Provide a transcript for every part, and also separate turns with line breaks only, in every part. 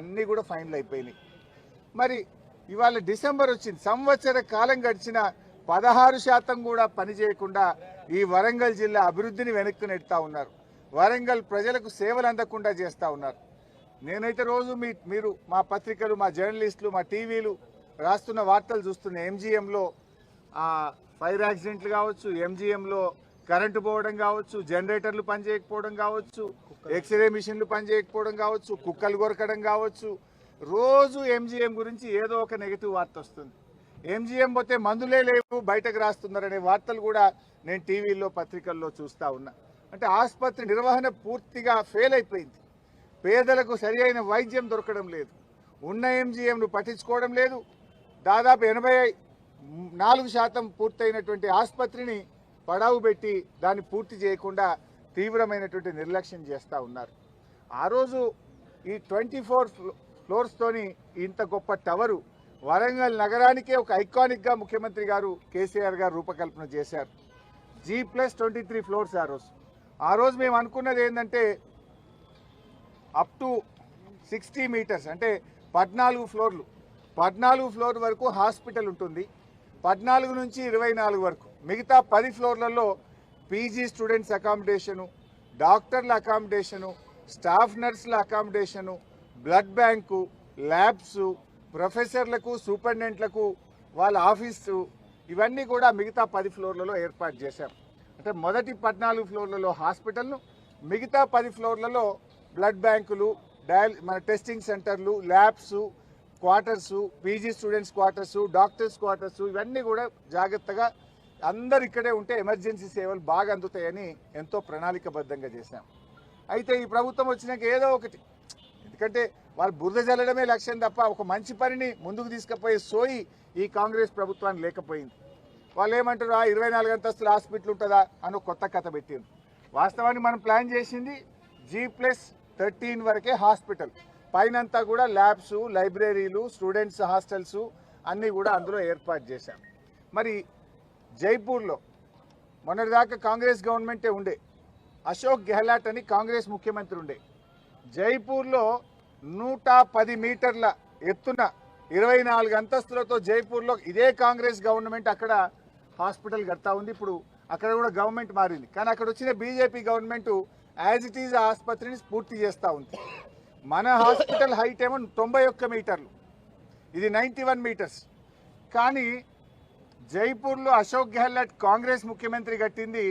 అన్నీ కూడా ఫైనల్ అయిపోయినాయి. మరి ఇవాళ డిసెంబర్ వచ్చింది. సంవత్సర కాలం గడిచిన పదహారు శాతం కూడా పని చేయకుండా ఈ వరంగల్ జిల్లా అభివృద్ధిని వెనక్కి నెడతా ఉన్నారు. వరంగల్ ప్రజలకు సేవలు అందకుండా చేస్తూ ఉన్నారు. నేనైతే రోజు మీ మీరు మా పత్రికలు మా జర్నలిస్టులు మా టీవీలు రాస్తున్న వార్తలు చూస్తున్న ఎంజీఎంలో ఫైర్ యాక్సిడెంట్లు కావచ్చు ఎంజీఎంలో కరెంటు పోవడం కావచ్చు జనరేటర్లు పనిచేయకపోవడం కావచ్చు ఎక్స్రే మిషన్లు పనిచేయకపోవడం కావచ్చు కుక్కలు కొరకడం కావచ్చు. రోజు ఎంజీఎం గురించి ఏదో ఒక నెగిటివ్ వార్త వస్తుంది. ఎంజీఎం పోతే మందులే లేవు బయటకు రాస్తున్నారనే వార్తలు కూడా నేను టీవీల్లో పత్రికల్లో చూస్తా ఉన్నా. అంటే ఆసుపత్రి నిర్వహణ పూర్తిగా ఫెయిల్ అయిపోయింది. పేదలకు సరి అయిన వైద్యం దొరకడం లేదు. ఉన్న ఎంజీఎంను పట్టించుకోవడం లేదు. దాదాపు ఎనభై నాలుగు శాతం పూర్తయినటువంటి ఆసుపత్రిని పడావు పెట్టి దాన్ని పూర్తి చేయకుండా తీవ్రమైనటువంటి నిర్లక్ష్యం చేస్తూ ఉన్నారు. ఆ రోజు ఈ ట్వంటీ ఫోర్ ఫ్లోర్స్తోని ఇంత గొప్ప టవరు వరంగల్ నగరానికే ఒక ఐకానిక్గా ముఖ్యమంత్రి గారు కేసీఆర్ గారు రూపకల్పన చేశారు. G plus twenty three floors ఆ రోజు. ఆ రోజు మేము అనుకున్నది ఏంటంటే అప్ టు సిక్స్టీ మీటర్స్ అంటే పద్నాలుగు ఫ్లోర్లు. పద్నాలుగు ఫ్లోర్ వరకు హాస్పిటల్ ఉంటుంది. పద్నాలుగు నుంచి ఇరవై నాలుగు వరకు. మిగతా పది ఫ్లోర్లలో పీజీ స్టూడెంట్స్ అకామిడేషను డాక్టర్ల అకామిడేషను స్టాఫ్ నర్సుల అకామిడేషను బ్లడ్ బ్యాంకు ల్యాబ్స్ ప్రొఫెసర్లకు సూపరింటెండెంట్లకు వాళ్ళ ఆఫీసు ఇవన్నీ కూడా మిగతా పది ఫ్లోర్లలో ఏర్పాటు చేశాం. అంటే మొదటి పద్నాలుగు ఫ్లోర్లలో హాస్పిటల్ను మిగతా పది ఫ్లోర్లలో బ్లడ్ బ్యాంకులు డయల్ మన టెస్టింగ్ సెంటర్లు labs quarters PG students quarters doctors quarters ఇవన్నీ కూడా జాగ్రత్తగా అందరు ఇక్కడే ఉంటే ఎమర్జెన్సీ సేవలు బాగా అందుతాయని ఎంతో ప్రణాళికబద్ధంగా చేశాం. అయితే ఈ ప్రభుత్వం వచ్చినాక ఏదో ఒకటి. ఎందుకంటే వాళ్ళు బురద జల్లడమే లక్ష్యం తప్ప ఒక మంచి పనిని ముందుకు తీసుకుపోయే సోయి ఈ కాంగ్రెస్ ప్రభుత్వానికి లేకపోయింది. వాళ్ళు ఏమంటారు ఆ ఇరవై నాలుగు అంతస్తుల హాస్పిటల్ ఉంటుందా? అని కొత్త కథ పెట్టింది వాస్తవానికి మనం ప్లాన్ చేసింది జీ ప్లస్ థర్టీన్ వరకే హాస్పిటల్. పైనంతా కూడా ల్యాబ్స్ లైబ్రరీలు స్టూడెంట్స్ హాస్టల్స్ అన్నీ కూడా అందులో ఏర్పాటు చేశాం. మరి జైపూర్లో మొన్నటిదాకా కాంగ్రెస్ గవర్నమెంటే ఉండే. అశోక్ గెహ్లాట్ అని కాంగ్రెస్ ముఖ్యమంత్రి ఉండే. జైపూర్లో నూట పది మీటర్ల ఎత్తున ఇరవై నాలుగు అంతస్తులతో జైపూర్లో ఇదే కాంగ్రెస్ గవర్నమెంట్ అక్కడ హాస్పిటల్ కడతా ఉంది. ఇప్పుడు అక్కడ కూడా గవర్నమెంట్ మారింది. కానీ అక్కడ వచ్చిన BJP government as it is ఆసుపత్రిని పూర్తి చేస్తూ ఉంది. మన హాస్పిటల్ హైట్ ఏమో తొంభై ఒక్క మీటర్లు. ఇది నైంటీ వన్ మీటర్స్. కానీ జైపూర్లో అశోక్ గెహ్లట్ కాంగ్రెస్ ముఖ్యమంత్రి కట్టింది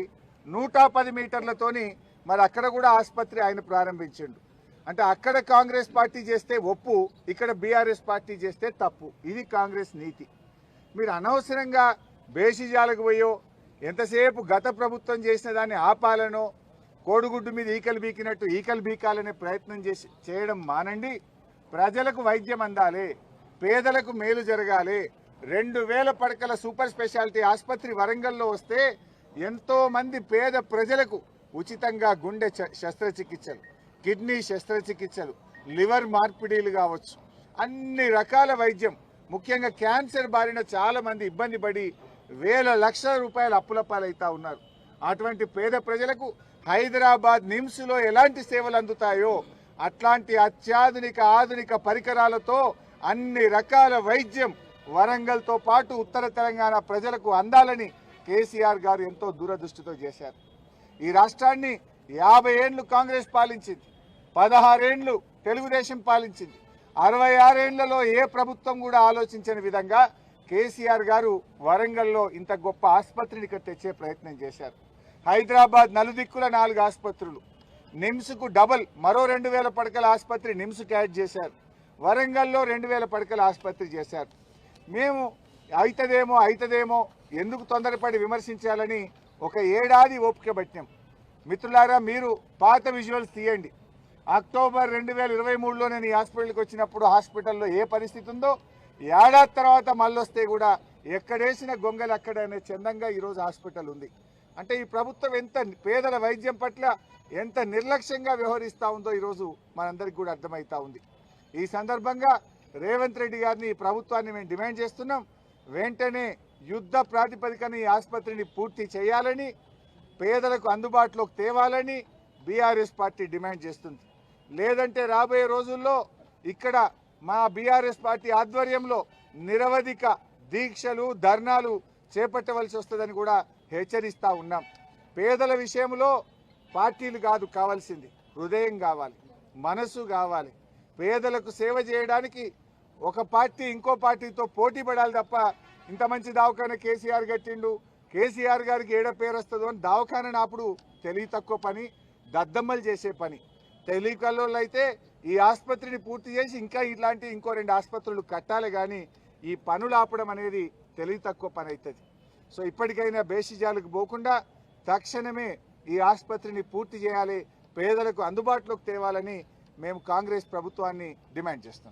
నూట పది మీటర్లతోని మరి అక్కడ కూడా ఆసుపత్రి ఆయన ప్రారంభించిండు. అంటే అక్కడ కాంగ్రెస్ పార్టీ చేస్తే ఒప్పు ఇక్కడ బీఆర్ఎస్ పార్టీ చేస్తే తప్పు. ఇది కాంగ్రెస్ నీతి. మీరు అనవసరంగా బేసిజాలకు పోయో ఎంతసేపు గత ప్రభుత్వం చేసిన దాన్ని ఆపాలనో కోడిగుడ్డు మీద ఈకలు బీకినట్టు ఈకలు బీకాలనే ప్రయత్నం చేసి చేయడం మానండి. ప్రజలకు వైద్యం అందాలి. పేదలకు మేలు జరగాలి. రెండు వేల పడకల సూపర్ స్పెషాలిటీ ఆసుపత్రి వరంగల్లో వస్తే ఎంతో మంది పేద ప్రజలకు ఉచితంగా గుండె చ- శస్త్రచికిత్సలు కిడ్నీ శస్త్రచికిత్సలు లివర్ మార్పిడీలు కావచ్చు. అన్ని రకాల వైద్యం ముఖ్యంగా క్యాన్సర్ బారిన చాలా మంది ఇబ్బంది పడి వేల లక్షల రూపాయలు అప్పుల పాలవుతా ఉన్నారు. అటువంటి పేద ప్రజలకు హైదరాబాద్ నిమ్స్లో ఎలాంటి సేవలు అందుతాయో అట్లాంటి అత్యాధునిక ఆధునిక పరికరాలతో అన్ని రకాల వైద్యం వరంగల్తో పాటు ఉత్తర తెలంగాణ ప్రజలకు అందాలని కేసీఆర్ గారు ఎంతో దూరదృష్టితో చేశారు. ఈ రాష్ట్రాన్ని యాభై ఏండ్లు కాంగ్రెస్ పాలించింది. పదహారేండ్లు తెలుగుదేశం పాలించింది. అరవై ఆరేండ్లలో ఏ ప్రభుత్వం కూడా ఆలోచించని విధంగా కేసీఆర్ గారు వరంగల్లో ఇంత గొప్ప ఆసుపత్రిని ఇక్కడ తెచ్చే ప్రయత్నం చేశారు. హైదరాబాద్ నలుదిక్కుల నాలుగు ఆసుపత్రులు. నిమ్స్కు డబల్ మరో రెండు వేల పడకల ఆసుపత్రి నిమ్స్కి యాడ్ చేశారు. వరంగల్లో రెండు వేల పడకల ఆసుపత్రి చేశారు. మేము అవుతుందేమో అవుతుందేమో ఎందుకు తొందరపడి విమర్శించాలని ఒక ఏడాది ఓపిక పట్టినాం. మిత్రులారా మీరు పాత విజువల్స్ తీయండి. అక్టోబర్ రెండు వేల ఇరవై మూడులో నేను ఈ హాస్పిటల్కి వచ్చినప్పుడు హాస్పిటల్లో ఏ పరిస్థితి ఉందో ఏడాది తర్వాత మళ్ళొస్తే కూడా ఎక్కడేసిన గొంగలు అక్కడనే చందంగా ఈరోజు హాస్పిటల్ ఉంది. అంటే ఈ ప్రభుత్వం ఎంత పేదల వైద్యం పట్ల ఎంత నిర్లక్ష్యంగా వ్యవహరిస్తూ ఉందో ఈరోజు మనందరికీ కూడా అర్థమవుతా ఉంది. ఈ సందర్భంగా రేవంత్ రెడ్డి గారిని ఈ ప్రభుత్వాన్ని మేము డిమాండ్ చేస్తున్నాం. వెంటనే యుద్ధ ప్రాతిపదికన ఈ ఆసుపత్రిని పూర్తి చేయాలని పేదలకు అందుబాటులోకి తేవాలని బీఆర్ఎస్ పార్టీ డిమాండ్ చేస్తుంది. లేదంటే రాబోయే రోజుల్లో ఇక్కడ మా బీఆర్ఎస్ పార్టీ ఆధ్వర్యంలో నిరవధిక దీక్షలు ధర్నాలు చేపట్టవలసి వస్తుందని కూడా హెచ్చరిస్తూ ఉన్నాం. పేదల విషయంలో పార్టీలు కాదు కావాల్సింది హృదయం కావాలి మనసు కావాలి. పేదలకు సేవ చేయడానికి ఒక పార్టీ ఇంకో పార్టీతో పోటీ పడాలి తప్ప ఇంత మంచి దవాఖాన కేసీఆర్ కట్టిండు కేసీఆర్ గారికి ఏడ పేరు వస్తుందో అని దవాఖాన నాపుడు తెలివి తక్కువ పని దద్దమ్మలు చేసే పని. తెలివికల్లో అయితే ఈ ఆసుపత్రిని పూర్తి చేసి ఇంకా ఇట్లాంటి ఇంకో రెండు ఆసుపత్రులు కట్టాలి కానీ ఈ పనులు ఆపడం అనేది తెలివి తక్కువ పని అవుతుంది సో ఇప్పటికైనా బేసిజాలకు పోకుండా తక్షణమే ఈ ఆసుపత్రిని పూర్తి చేయాలి పేదలకు అందుబాటులోకి తేవాలని మేము కాంగ్రెస్ ప్రభుత్వాన్ని డిమాండ్ చేస్తున్నాం.